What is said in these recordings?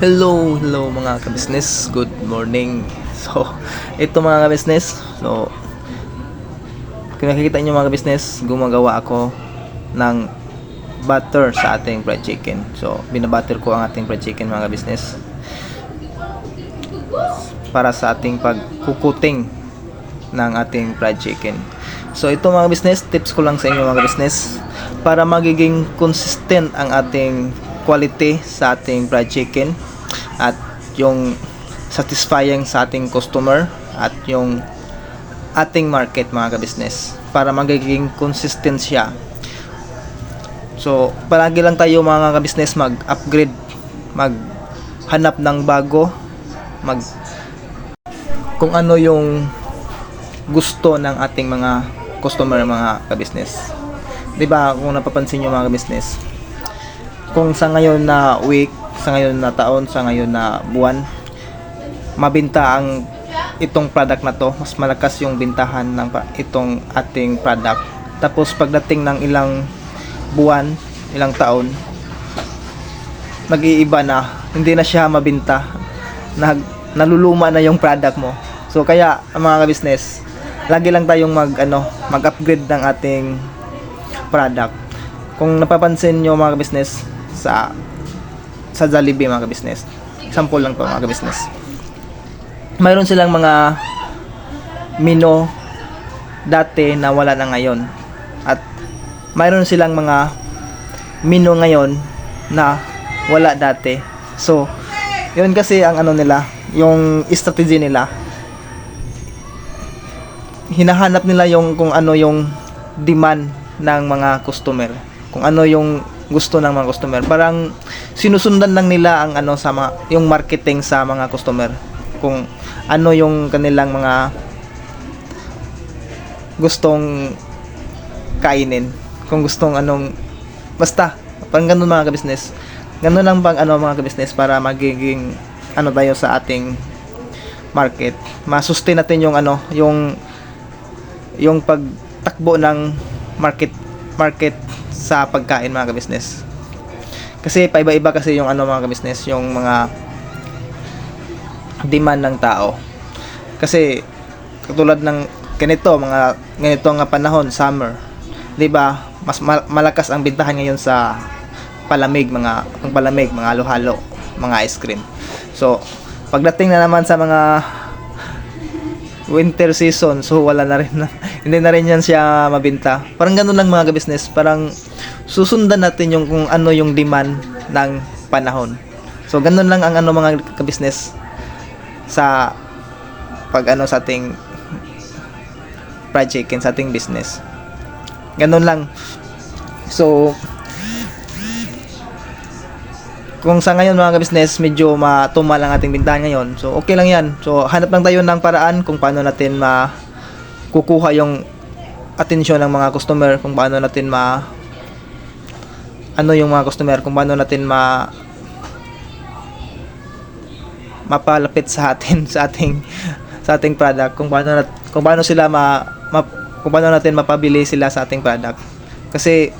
Hello, hello mga ka-business. Good morning. So, ito mga ka-business. So, kung nakikita nyo mga ka-business, gumagawa ako ng butter sa ating fried chicken. So, binabutter ko ang ating fried chicken mga ka-business. Para sa ating pagkukuting ng ating fried chicken. So, ito mga business, tips ko lang sa inyo mga business para magiging consistent ang ating quality sa ating fried chicken at yung satisfying sa ating customer at yung ating market mga ka-business para magiging consistent siya. So, palagi lang tayo mga ka-business mag-upgrade, maghanap ng bago, mag kung ano yung gusto ng ating mga customer mga ka-business. 'Di ba? Kung napapansin niyo mga ka-business, kung sa ngayon na week, sa ngayon na taon, sa ngayon na buwan, mabinta ang itong product na to, mas malakas yung bintahan ng itong ating product. Tapos pagdating ng ilang buwan, ilang taon, nag-iiba na, hindi na siya mabinta. Nag, naluluma na yung product mo. So kaya mga business lagi lang tayong mag ano, mag-upgrade ng ating product. Kung napapansin nyo mga business sa sa Jollibee mga business. Example lang to mga business. Mayroon silang mga menu dati na wala na ngayon. At mayroon silang mga menu ngayon na wala dati. So, yun kasi ang ano nila, yung strategy nila. Hinahanap nila yung kung ano yung demand ng mga customer. Kung ano yung gusto ng mga customer. Parang sinusundan lang nila ang ano sa mga, yung marketing sa mga customer. Kung ano yung kanilang mga gustong kainin. Kung gustong anong basta parang ganun mga ka-business. Ganun lang bang ano mga ka-business para magiging ano tayo sa ating market. Ma-sustain natin yung ano, yung yung pagtakbo ng market market sa pagkain mga ka-business. Kasi paiba-iba kasi yung ano mga ka-business, yung mga demand ng tao. Kasi katulad ng ganito, mga ganito nga panahon, summer. 'Di ba? Mas ma- malakas ang bintahan ngayon sa palamig, mga ang palamig, mga halo-halo, mga ice cream. So, pagdating na naman sa mga winter season, so wala na rin na, hindi na rin yan siya mabinta. Parang ganun lang mga business parang susundan natin yung kung ano yung demand ng panahon. So, ganun lang ang ano mga ka-business sa pag ano sa ating fried chicken sa ating business. Ganun lang. So, kung sa ngayon mga ka-business, medyo matumal ang ating bintahan ngayon. So, okay lang yan. So, hanap lang tayo ng paraan kung paano natin ma kukuha yung atensyon ng mga customer, kung paano natin ma ano yung mga customer, kung paano natin ma mapalapit sa atin sa ating sa ating product. Kung paano nat, kung paano sila ma, ma kung paano natin mapabili sila sa ating product. Kasi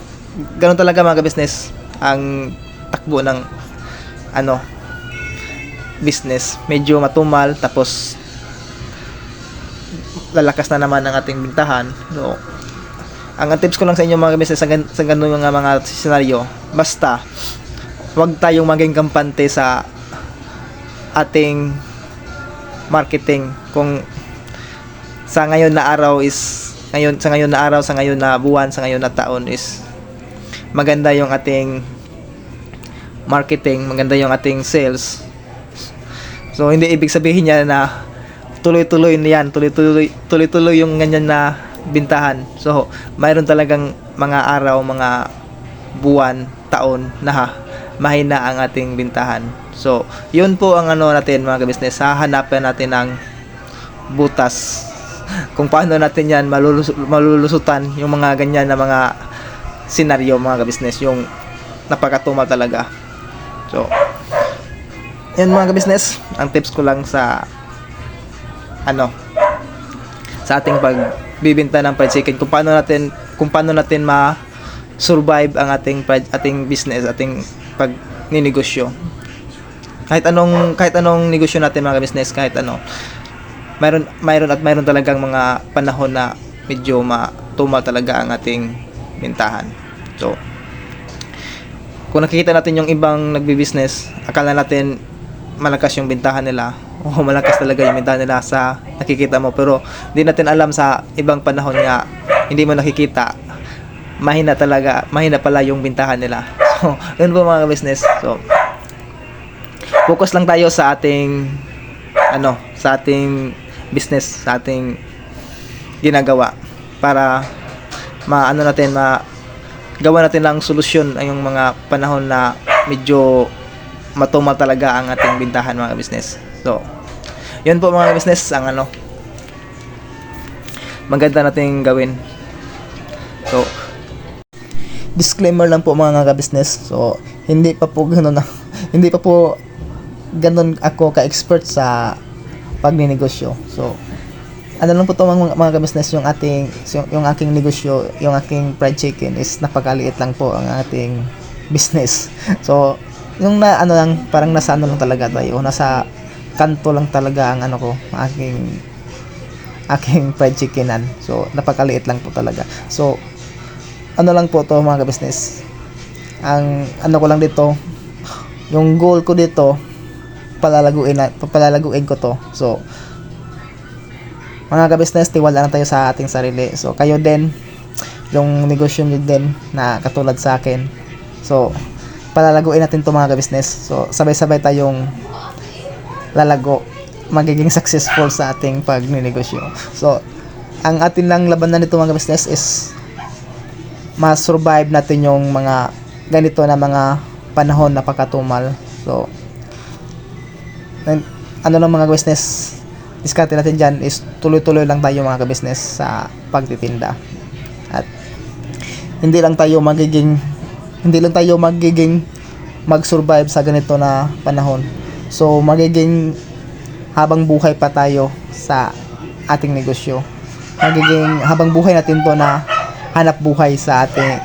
ganun talaga mga business ang takbo ng ano business. Medyo matumal tapos lalakas na naman ang ating bintahan. So ang tips ko lang sa inyo mga business sa, gan- sa ganun mga mga senaryo basta wag tayong maging kampante sa ating marketing kung sa ngayon na araw is ngayon sa ngayon na araw sa ngayon na buwan sa ngayon na taon is maganda yung ating marketing maganda yung ating sales. So hindi ibig sabihin niya na tuloy-tuloy na yan tuloy-tuloy tuloy-tuloy yung ganyan na bintahan. So mayroon talagang mga araw mga buwan taon na ha, mahina ang ating bintahan. So yun po ang ano natin mga business hahanapin natin ng butas. Kung paano natin yan malulus- malulusutan yung mga ganyan na mga senaryo mga business yung napakatumal talaga. So yan mga business ang tips ko lang sa ano sa ating pagbibenta ng fried chicken kung paano natin kung paano natin ma survive ang ating ating business ating pag ninegosyo Kahit anong kahit anong negosyo natin mga business, kahit ano. Mayroon mayroon at mayroon talagang mga panahon na medyo matumal talaga ang ating bintahan. So, kung nakikita natin yung ibang nagbi-business, akala natin malakas yung bintahan nila. Oo, malakas talaga yung bintahan nila sa nakikita mo. Pero, hindi natin alam sa ibang panahon nga, hindi mo nakikita, mahina talaga, mahina pala yung bintahan nila. So, yun po mga business. So, focus lang tayo sa ating, ano, sa ating business, sa ating ginagawa para maano natin ma gawa natin lang solusyon ay yung mga panahon na medyo matumal talaga ang ating bintahan mga business. So, yun po mga business ang ano maganda nating gawin. So, disclaimer lang po mga ka-business. So, hindi pa po ganoon na hindi pa po ganun ako ka-expert sa pagninegosyo. So, ano lang po to mga, mga ka-business yung ating yung, yung aking negosyo, yung aking fried chicken is napakaliit lang po ang ating business. So, yung na ano lang parang nasa ano lang talaga tayo, nasa kanto lang talaga ang ano ko, aking aking fried chickenan. So, napakaliit lang po talaga. So, ano lang po to mga ka-business. Ang ano ko lang dito, yung goal ko dito, palalaguin na, palalaguin ko to. So, mga ka-business, tiwala lang tayo sa ating sarili. So, kayo din, yung negosyo nyo din na katulad sa akin. So, palalaguin natin to mga ka-business. So, sabay-sabay tayong lalago magiging successful sa ating pagninegosyo. So, ang atin lang labanan nito mga business is ma-survive natin yung mga ganito na mga panahon na pakatumal. So, ano lang mga business, diskarte natin dyan is tuloy-tuloy lang tayo mga business sa pagtitinda. At hindi lang tayo magiging hindi lang tayo magiging mag-survive sa ganito na panahon. So, magiging habang buhay pa tayo sa ating negosyo. Magiging habang buhay natin to na hanap buhay sa ating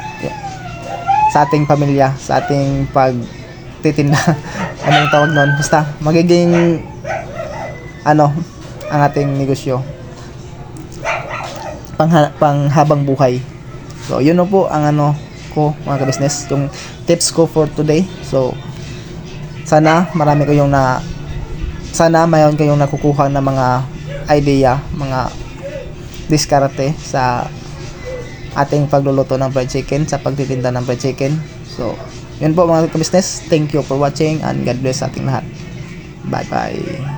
sa ating pamilya, sa ating pagtitinda. Anong tawag nun? Basta magiging ano ang ating negosyo. Pang, pang habang buhay. So, yun po ang ano ko mga ka-business, yung tips ko for today. So, sana marami kayong na sana mayroon kayong nakukuha ng mga idea, mga diskarte sa ating pagluluto ng fried chicken, sa pagtitinda ng fried chicken. So, yun po mga business. Thank you for watching and God bless sa ating lahat. Bye-bye.